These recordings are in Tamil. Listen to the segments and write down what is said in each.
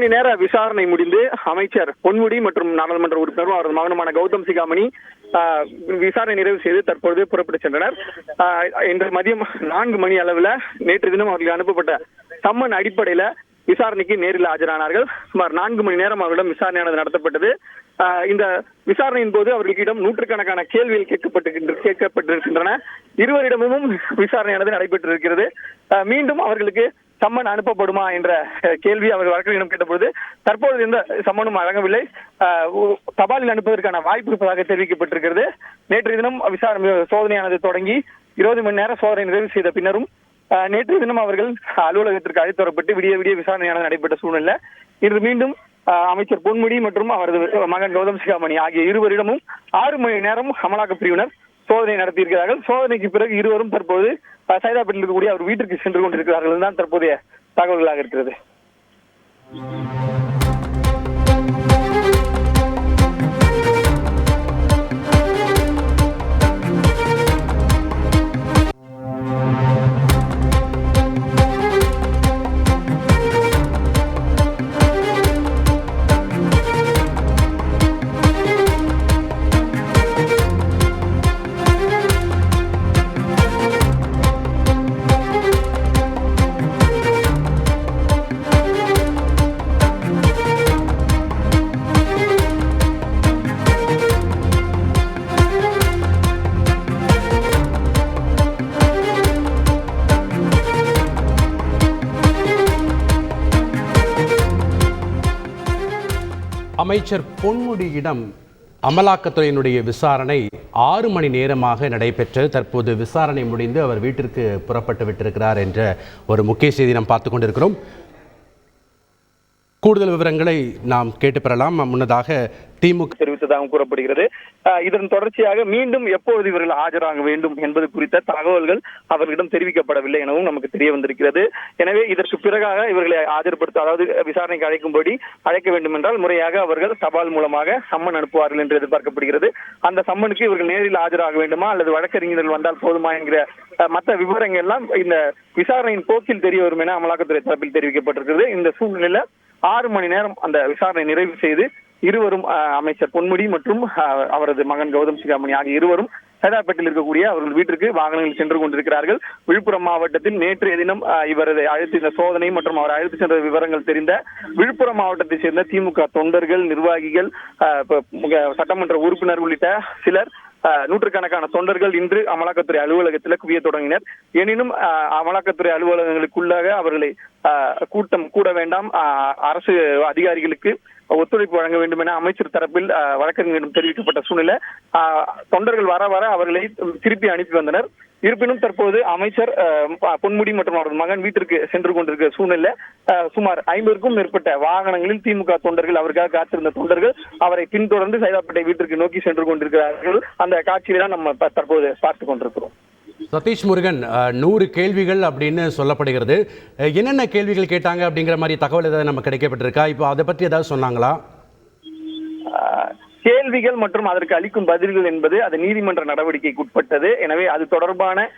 மணி நேர விசாரணை முடிந்து அமைச்சர் பொன்முடி மற்றும் நாடாளுமன்ற உறுப்பினரும் அவரது மகனுமான கௌதம் சிகாமணி விசாரணை நிறைவு செய்து தற்பொழுது புறப்பட்டு சென்றனர். இன்று மதியம் நான்கு மணி அளவில் நேற்று தினம் அவர்களுக்கு அனுப்பப்பட்ட சம்மன் அடிப்படையில விசாரணைக்கு நேரில் ஆஜரானார்கள். சுமார் நான்கு மணி நேரம் அவரிடம் விசாரணையானது நடத்தப்பட்டது. இந்த விசாரணையின் போது அவர்களிடம் நூற்றுக்கணக்கான கேள்விகள் கேட்கப்பட்டு கேட்கப்பட்டிருக்கின்றன. இருவரிடமும் விசாரணையானது நடைபெற்றிருக்கிறது. மீண்டும் அவர்களுக்கு சம்மன் அனுப்பப்படுமா என்ற கேள்வி அவர் வழக்கறிஞரிடம் கேட்டபொழுது தற்போது எந்த சம்மனும் வழங்கவில்லை. தபாலில் அனுப்புவதற்கான வாய்ப்பு இருப்பதாக தெரிவிக்கப்பட்டிருக்கிறது. நேற்று தினம் விசாரணை சோதனையானது தொடங்கி இருபது மணி நேர சோதனை நிறைவு செய்த பின்னரும் ஆஹ், நேற்று தினம் அவர்கள் அலுவலகத்திற்கு அழைத்து வரப்பட்டு விடிய விடிய விசாரணையானது நடைபெற்ற சூழ்நிலை. இன்று மீண்டும் ஆஹ், அமைச்சர் பொன்முடி மற்றும் அவரது மகன் கௌதம் சிகாமணி ஆகிய இருவரிடமும் ஆறு மணி நேரம் அமலாக்க பிரிவினர் சோதனை நடத்தியிருக்கிறார்கள். சோதனைக்கு பிறகு இருவரும் தற்போது அஹ், சைதாப்பேட்டில் இருக்கக்கூடிய அவர் வீட்டிற்கு சென்று கொண்டிருக்கிறார்கள் தான் தற்போதைய தகவல்களாக இருக்கிறது. அமைச்சர் பொன்முடியிடம் அமலாக்கத்துறையினுடைய விசாரணை ஆறு மணி நேரமாக நடைபெற்றது தற்போது விசாரணை முடிந்து அவர் வீட்டிற்கு புறப்பட்டு விட்டிருக்கிறார் என்ற ஒரு முக்கிய செய்தி நாம் பார்த்து கொண்டிருக்கிறோம். கூடுதல் விவரங்களை நாம் கேட்டு பெறலாம். முன்னதாக திமுக தெரிவித்ததாகவும் கூறப்படுகிறது. இதன் தொடர்ச்சியாக மீண்டும் எப்பொழுது இவர்கள் ஆஜராக வேண்டும் என்பது குறித்த தகவல்கள் அவர்களிடம் தெரிவிக்கப்படவில்லை எனவும் நமக்கு தெரிய வந்திருக்கிறது. எனவே இதற்கு பிறகாக இவர்களை ஆஜர்படுத்த அதாவது விசாரணைக்கு அழைக்கும்படி அழைக்க வேண்டும் என்றால் முறையாக அவர்கள் தபால் மூலமாக சம்மன் அனுப்புவார்கள் என்று எதிர்பார்க்கப்படுகிறது. அந்த சம்மனுக்கு இவர்கள் நேரில் ஆஜராக வேண்டுமா அல்லது வழக்கறிஞர்கள் வந்தால் போதுமா என்கிற மற்ற விவரங்கள் எல்லாம் இந்த விசாரணையின் போக்கில் தெரிய வரும் என அமலாக்கத்துறை தரப்பில் தெரிவிக்கப்பட்டிருக்கிறது. இந்த சூழ்நிலையில ஆறு மணி நேரம் அந்த விசாரணை நிறைவு செய்து இருவரும் அமைச்சர் பொன்முடி மற்றும் அவரது மகன் கௌதம் சிகாமணி ஆகிய இருவரும் சைதாப்பேட்டில் இருக்கக்கூடிய அவர்கள் வீட்டிற்கு வாகனங்கள் சென்று கொண்டிருக்கிறார்கள். விழுப்புரம் மாவட்டத்தில் நேற்றைய தினம் இவரது அழைத்து இந்த சோதனை மற்றும் அவர் அழைத்து சென்ற விவரங்கள் தெரிந்த விழுப்புரம் மாவட்டத்தை சேர்ந்த திமுக தொண்டர்கள் நிர்வாகிகள் சட்டமன்ற உறுப்பினர் உள்ளிட்ட சிலர் நூற்றுக்கணக்கான தொண்டர்கள் இன்று அமலாக்கத்துறை அலுவலகத்தில் குவிய தொடங்கினர். எனினும் அமலாக்கத்துறை அலுவலகங்களுக்குள்ளாக அவர்களை கூட்டம் கூட வேண்டாம். அரசு அதிகாரிகளுக்கு ஒத்துழைப்பு வழங்க வேண்டும் என அமைச்சர் தரப்பில் அஹ், வழக்கறிஞரிடம் தெரிவிக்கப்பட்ட சூழ்நிலை. தொண்டர்கள் வர வர அவர்களை திருப்பி அனுப்பி வந்தனர். இருப்பினும் தற்போது அமைச்சர் அஹ், பொன்முடி மற்றும் அவரது மகன் வீட்டிற்கு சென்று கொண்டிருக்கிற சூழ்நிலை அஹ், சுமார் ஐம்பதுக்கும் மேற்பட்ட வாகனங்களில் திமுக தொண்டர்கள் அவருக்காக காத்திருந்த தொண்டர்கள் அவரை பின்தொடர்ந்து சைதாப்பேட்டை வீட்டிற்கு நோக்கி சென்று கொண்டிருக்கிறார்கள். அந்த காட்சியை தான் நம்ம தற்போது பார்த்து கொண்டிருக்கிறோம். சதீஷ் முருகன் நூறு கேள்விகள் அப்படின்னு சொல்லப்படுகிறது. என்னென்ன கேள்விகள் கேட்டாங்க அப்படிங்கிற மாதிரி தகவல் ஏதாவது நம்ம கிடைக்கப்பட்டிருக்கா? இப்போ அதை பற்றி ஏதாவது சொன்னாங்களா? கேள்விகள் மற்றும் அதற்கு அளிக்கும் பதில்கள் என்பது அது நீதிமன்ற நடவடிக்கைக்கு உட்பட்டது எனவே அது தொடர்பான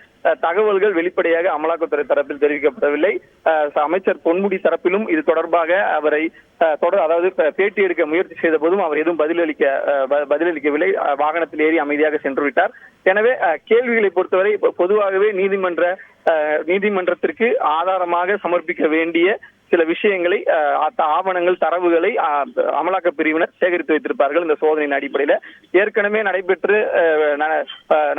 தகவல்கள் வெளிப்படையாக அமலாக்கத்துறை தரப்பில் தெரிவிக்கப்படவில்லை. அமைச்சர் பொன்முடி தரப்பிலும் இது தொடர்பாக அவரை தொடர் அதாவது பேட்டி எடுக்க முயற்சி செய்த போதும் அவர் எதுவும் பதிலளிக்க பதிலளிக்கவில்லை. வாகனத்தில் ஏறி அமைதியாக சென்று விட்டார். எனவே கேள்விகளை பொறுத்தவரை பொதுவாகவே நீதிமன்ற நீதிமன்றத்திற்கு ஆதாரமாக சமர்ப்பிக்க வேண்டிய சில விஷயங்களை ஆவணங்கள் தரவுகளை அமலாக்க பிரிவினர் சேகரித்து வைத்திருப்பார்கள் இந்த சோதனையின் அடிப்படையில். ஏற்கனவே நடைபெற்று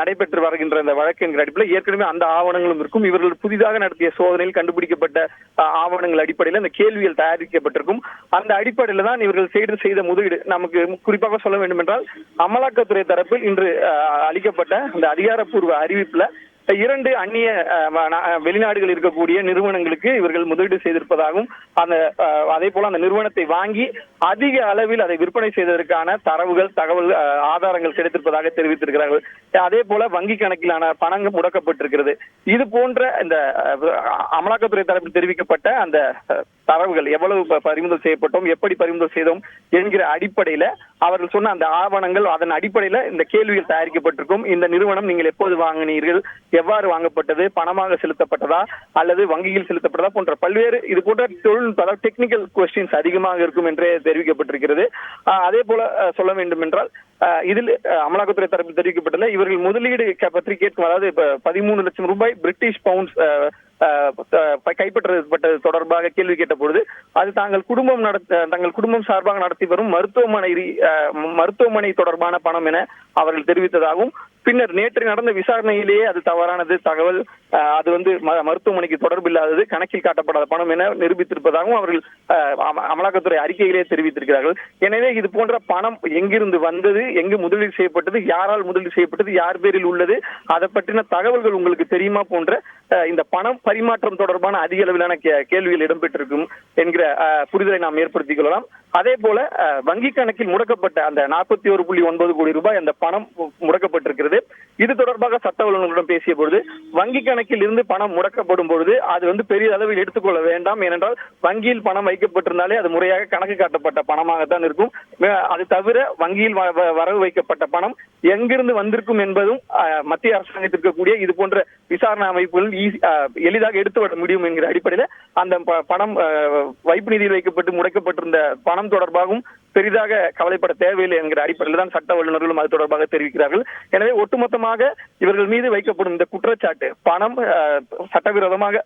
நடைபெற்று வருகின்ற இந்த வழக்கின் அடிப்படையில் ஏற்கனவே அந்த ஆவணங்களும் இருக்கும். இவர்கள் புதிதாக நடத்திய சோதனையில் கண்டுபிடிக்கப்பட்ட ஆவணங்கள் அடிப்படையில் இந்த கேள்விகள் தயாரிக்கப்பட்டிருக்கும். அந்த அடிப்படையில் தான் இவர்கள் செய்து செய்த முதலீடு. நமக்கு குறிப்பாக சொல்ல வேண்டும் என்றால் அமலாக்கத்துறை தரப்பில் இன்று அளிக்கப்பட்ட அந்த அதிகாரப்பூர்வ அறிவிப்புல இரண்டு அந்நிய வெளிநாடுகள் இருக்கக்கூடிய நிறுவனங்களுக்கு இவர்கள் முதலீடு செய்திருப்பதாகவும் அந்த அதே போல அந்த நிறுவனத்தை வாங்கி அதிக அளவில் அதை விற்பனை செய்ததற்கான தரவுகள் தகவல் ஆதாரங்கள் கிடைத்திருப்பதாக தெரிவித்திருக்கிறார்கள். அதே போல வங்கி கணக்கிலான பணங்கள் முடக்கப்பட்டிருக்கிறது. இது போன்ற இந்த அமலாக்கத்துறை தரப்பில் தெரிவிக்கப்பட்ட அந்த தரவுகள் எவ்வளவு பறிமுதல் செய்யப்பட்டோம் எப்படி பறிமுதல் செய்தோம் என்கிற அடிப்படையில அவர்கள் சொன்ன அந்த ஆவணங்கள் அதன் அடிப்படையில இந்த கேள்விகள் தயாரிக்கப்பட்டிருக்கும். இந்த நிறுவனம் நீங்கள் எப்போது வாங்கினீர்கள் எவ்வாறு வாங்கப்பட்டது பணமாக செலுத்தப்பட்டதா அல்லது வங்கியில் செலுத்தப்பட்டதா போன்ற பல்வேறு இது போன்ற தொழில்நுட்ப டெக்னிக்கல் கொஸ்டின்ஸ் அதிகமாக இருக்கும் என்றே தெரிவிக்கப்பட்டிருக்கிறது. அதே போல சொல்ல வேண்டும் என்றால் இதில் அமலாக்கத்துறை தரப்பில் தெரிவிக்கப்பட்டுள்ள இவர்கள் முதலீடு பற்றி கேட்கும் அதாவது பதிமூணு லட்சம் ரூபாய் பிரிட்டிஷ் பவுண்ட்ஸ் ஆஹ் கைப்பற்றப்பட்டது தொடர்பாக கேள்வி கேட்ட பொழுது அது தாங்கள் குடும்பம் நடத்த தங்கள் குடும்பம் சார்பாக நடத்தி வரும் மருத்துவமனை ஆஹ் மருத்துவமனை தொடர்பான பணம் என அவர்கள் தெரிவித்ததாகவும் பின்னர் நேற்று நடந்த விசாரணையிலேயே அது தவறானது. தகவல் அது வந்து ம- மருத்துவமனைக்கு தொடர்பில்லாதது கணக்கில் காட்டப்படாத பணம் என நிரூபித்திருப்பதாகவும் அவர்கள் அமலாக்கத்துறை அறிக்கையிலே தெரிவித்திருக்கிறார்கள். எனவே இது போன்ற பணம் எங்கிருந்து வந்தது எங்கு முதலீடு செய்யப்பட்டது யாரால் முதலீடு செய்யப்பட்டது யார் பேரில் உள்ளது அதை பற்றின தகவல்கள் உங்களுக்கு தெரியுமா போன்ற இந்த பணம் பரிமாற்றம் தொடர்பான அதிக அளவிலான கே- கேள்விகள் இடம்பெற்றிருக்கும் என்கிற புரிதலை நாம் ஏற்படுத்திக் கொள்ளலாம். அதே போல வங்கி கணக்கில் முடக்கப்பட்ட அந்த நாற்பத்தி ஒரு புள்ளி ஒன்பது கோடி ரூபாய் அந்த பணம் முடக்கப்பட்டிருக்கிறது. முடக்கப்பட்டிருக்கிறது இது தொடர்பாக சட்ட வல்லுநர்களிடம் பேசிய பொழுது வங்கி கணக்கில் இருந்து பணம் முடக்கப்படும் பொழுது அது வந்து பெரிய அளவில் எடுத்துக்கொள்ள வேண்டாம். ஏனென்றால் வங்கியில் பணம் வைக்கப்பட்டிருந்தாலே அது முறையாக கணக்கு காட்டப்பட்ட பணமாகத்தான் இருக்கும். அது தவிர வங்கியில் வரவு வைக்கப்பட்ட பணம் எங்கிருந்து வந்திருக்கும் என்பதும் மத்திய அரசாங்கத்திற்கு இருக்கக்கூடிய இது போன்ற விசாரணை அமைப்புகள் எளிதாக எடுத்து வர முடியும் என்கிற அடிப்படையில் அந்த பணம் வைப்பு நிதியில் வைக்கப்பட்டு முடக்கப்பட்டிருந்த பணம் தொடர்பாகவும் பெரிதாக கவலைப்பட தேவையில்லை என்கிற அடிப்படையில் தான் சட்ட வல்லுநர்களும் அது தொடர்பாக தெரிவிக்கிறார்கள். எனவே ஒட்டுமொத்தமாக இவர்கள் மீது வைக்கப்படும் இந்த குற்றச்சாட்டு பணம் சட்டவிரோதமாக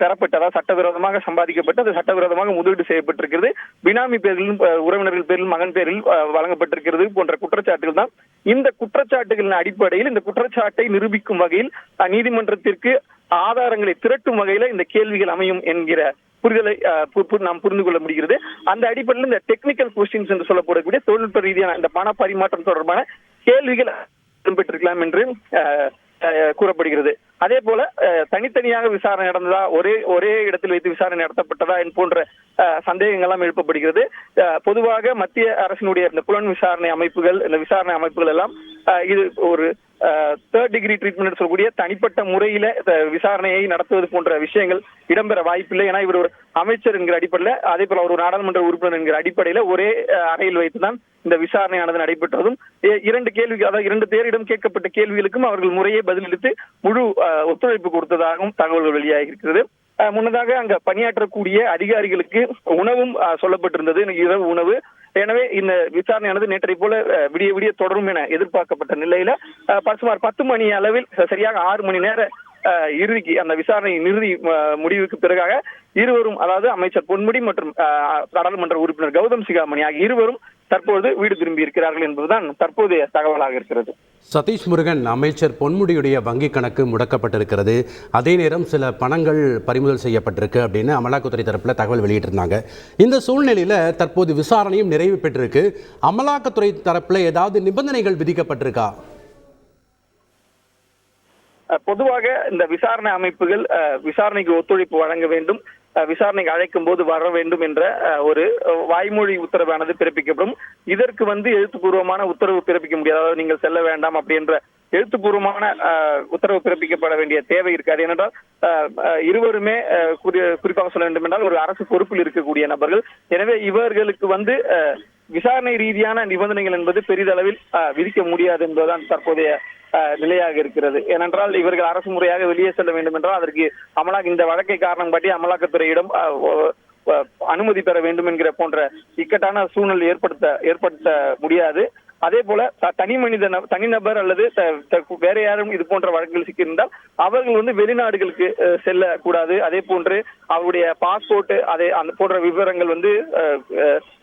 பெறப்பட்டதா சட்டவிரோதமாக சம்பாதிக்கப்பட்டு அது சட்டவிரோதமாக முதலீடு செய்யப்பட்டிருக்கிறது. பினாமி பேரிலும் உறவினர்கள் பேரில் மகன் பேரில் வழங்கப்பட்டிருக்கிறது போன்ற குற்றச்சாட்டுகள் தான். இந்த குற்றச்சாட்டுகளின் அடிப்படையில் இந்த குற்றச்சாட்டை நிரூபிக்கும் வகையில் நீதிமன்றத்திற்கு ஆதாரங்களை திரட்டும் வகையில இந்த கேள்விகள் அமையும் என்கிற புரிதலை பு- நாம் புரிந்து கொள்ள முடிகிறது. அந்த அடிப்படையில் இந்த டெக்னிக்கல் கொஸ்டின்ஸ் என்று சொல்லப்படக்கூடிய தொழில்நுட்ப ரீதியான இந்த பண பரிமாற்றம் தொடர்பான கேள்விகள் இடம்பெற்றிருக்கலாம் என்று கூறப்படுகிறது. அதே போல தனித்தனியாக விசாரணை நடந்ததா ஒரே ஒரே இடத்தில் வைத்து விசாரணை நடத்தப்பட்டதா என் போன்ற சந்தேகங்கள் எல்லாம் எழுப்பப்படுகிறது. பொதுவாக மத்திய அரசினுடைய இந்த புலன் விசாரணை அமைப்புகள் இந்த விசாரணை அமைப்புகள் எல்லாம் இது ஒரு தேர்ட் டிகிரி ட்ரீட்மெண்ட் சொல்லக்கூடிய தனிப்பட்ட முறையில விசாரணையை நடத்துவது போன்ற விஷயங்கள் இடம்பெற வாய்ப்பில்லை. ஏன்னா இவர் ஒரு அமைச்சர் என்கிற அடிப்படையில் அதே போல ஒரு நாடாளுமன்ற உறுப்பினர் என்கிற அடிப்படையில ஒரே அறையில் வைத்துதான் இந்த விசாரணையானது நடைபெற்றதும். இரண்டு கேள்வி அதாவது இரண்டு பேரிடம் கேட்கப்பட்ட கேள்விகளுக்கும் அவர்கள் முறையே பதிலளித்து முழு ஒத்துழைப்பு கொடுத்ததாகவும் தகவல்கள் வெளியாகி இருக்கிறது. முன்னதாக அங்க பணியாற்றக்கூடிய அதிகாரிகளுக்கு உணவும் அஹ், சொல்லப்பட்டிருந்தது. இரவு உணவு. எனவே இந்த விசாரணையானது நேற்றை போல விடிய விடிய தொடரும் என எதிர்பார்க்கப்பட்ட நிலையில சுமார் பத்து மணி அளவில் சரியாக ஆறு மணி நேர இறுதிக்கு அந்த விசாரணை இறுதி முடிவுக்கு பிறகாக இருவரும் அதாவது அமைச்சர் பொன்முடி மற்றும் நாடாளுமன்ற உறுப்பினர் கௌதம் சிகாமணி ஆகிய இருவரும் தற்போது வீடு திரும்பி இருக்கிறார்கள் என்பதுதான் தற்போதைய தகவலாக இருக்கிறது. சதீஷ் முருகன் அமைச்சர் பொன்முடியுடைய வங்கி கணக்கு முடக்கப்பட்டிருக்கிறது. அதே நேரம் சில பணங்கள் பறிமுதல் செய்யப்பட்டிருக்கு அப்படின்னு அமலாக்கத்துறை தரப்பில் தகவல் வெளியிட்டிருந்தாங்க. இந்த சூழ்நிலையில் தற்போது விசாரணையும் நிறைவு பெற்றிருக்கு. அமலாக்கத்துறை தரப்பில் ஏதாவது நிபந்தனைகள் விதிக்கப்பட்டிருக்கா? பொதுவாக இந்த விசாரணை அமைப்புகள் விசாரணைக்கு ஒத்துழைப்பு வழங்க வேண்டும். விசாரணைக்கு அழைக்கும் போது வர வேண்டும் என்ற அஹ், ஒரு வாய்மொழி உத்தரவானது பிறப்பிக்கப்படும். இதற்கு வந்து எழுத்துப்பூர்வமான உத்தரவு பிறப்பிக்க முடியாது. அதாவது நீங்கள் செல்ல வேண்டாம் அப்படின்ற எழுத்துப்பூர்வமான உத்தரவு பிறப்பிக்கப்பட வேண்டிய தேவை இருக்காது. ஏனென்றால் அஹ், அஹ், இருவருமே குறிப்பாக சொல்ல வேண்டும் என்றால் ஒரு அரசு பொறுப்பில் இருக்கக்கூடிய நபர்கள். எனவே இவர்களுக்கு வந்து அஹ், விசாரணை ரீதியான நிபந்தனைகள் என்பது பெரிதளவில் அஹ், விதிக்க முடியாது என்பதுதான் தற்போதைய அஹ், நிலையாக இருக்கிறது. ஏனென்றால் இவர்கள் அரசு முறையாக வெளியே செல்ல வேண்டும் என்றால் அதற்கு அமலா இந்த வழக்கை காரணம் காட்டி அமலாக்கத்துறையிடம் அஹ், அனுமதி பெற வேண்டும் என்கிற போன்ற இக்கட்டான சூழ்நிலை ஏற்படுத்த ஏற்படுத்த முடியாது. அதே போல தனி மனித நப- தனிநபர் அல்லது வேற யாரும் இது போன்ற வழக்குகள் சிக்கியிருந்தால் அவர்கள் வந்து வெளிநாடுகளுக்கு செல்லக்கூடாது. அதே போன்று அவருடைய பாஸ்போர்ட் அதே அந்த போன்ற விவரங்கள் வந்து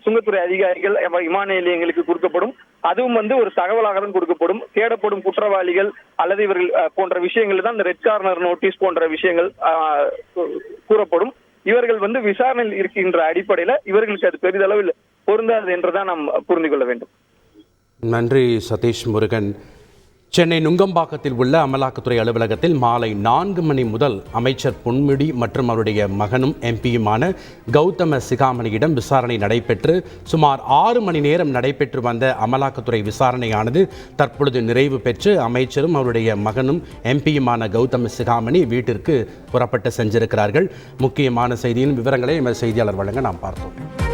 சுங்கத்துறை அதிகாரிகள் விமான நிலையங்களுக்கு கொடுக்கப்படும். அதுவும் வந்து ஒரு தகவலாக தான் கொடுக்கப்படும். தேடப்படும் குற்றவாளிகள் அல்லது இவர்கள் அஹ், போன்ற விஷயங்கள் தான் இந்த ரெட் கார்னர் நோட்டீஸ் போன்ற விஷயங்கள் கூறப்படும். இவர்கள் வந்து விசாரணையில் இருக்கின்ற அடிப்படையில இவர்களுக்கு அது பெரிதளவில் பொருந்தாது என்றுதான் நாம் புரிந்து கொள்ள வேண்டும். நன்றி சதீஷ் முருகன். சென்னை நுங்கம்பாக்கத்தில் உள்ள அமலாக்கத்துறை அலுவலகத்தில் மாலை நான்கு மணி முதல் அமைச்சர் பொன்முடி மற்றும் அவருடைய மகனும் எம்பியுமான கௌதம சிகாமணியிடம் விசாரணை நடைபெற்று சுமார் ஆறு மணி நேரம் நடைபெற்று வந்த அமலாக்கத்துறை விசாரணையானது தற்பொழுது நிறைவு பெற்று அமைச்சரும் அவருடைய மகனும் எம்பியுமான கௌதம சிகாமணி வீட்டிற்கு புறப்பட்டு சென்றிருக்கிறார்கள். முக்கியமான செய்தியின் விவரங்களை எமது செய்தியாளர் வழங்க நாம் பார்த்தோம்.